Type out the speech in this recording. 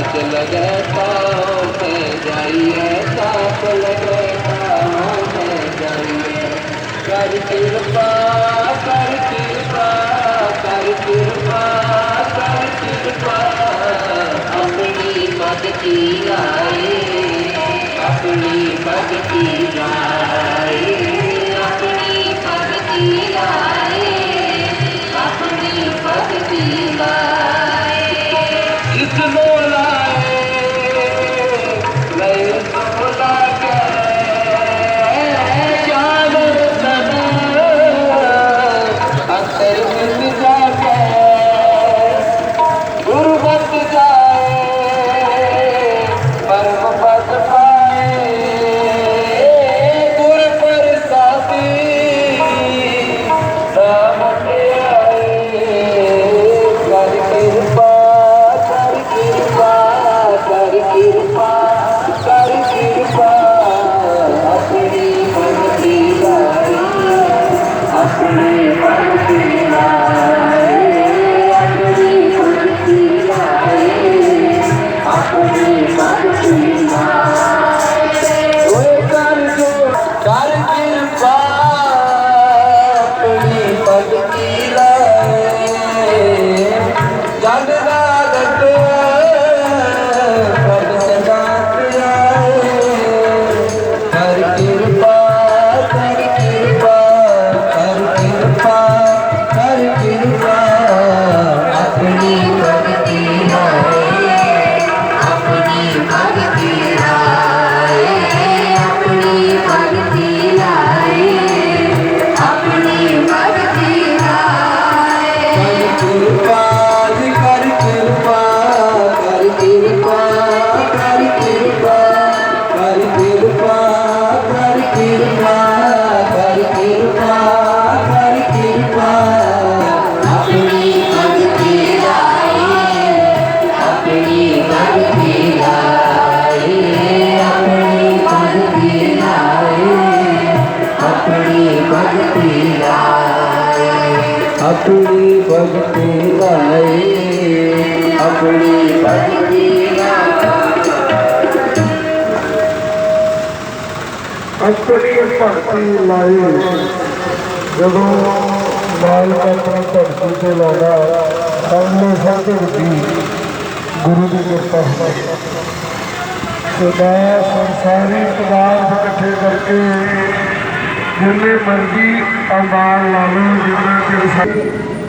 लाच लगे पाओ में जाइए ताप लगे पाओ में जाइए कर कृपा कर कृपा कर कृपा कर कृपा अपनी भक्ति गाए अपनी भक्ति गाए अपनी भक्ति गाए अपनी भक्ति अपनी भक्ति अपनी धरती से लगा हमने सदर गुरु की कृपा संसारी पदार्थ इकट्ठे करके ਜਿੰਨੇ ਮਰਜ਼ੀ ਆਵਾਜ਼ ਲਾ ਲਓ ਜਿੰਨਾ ਕਿ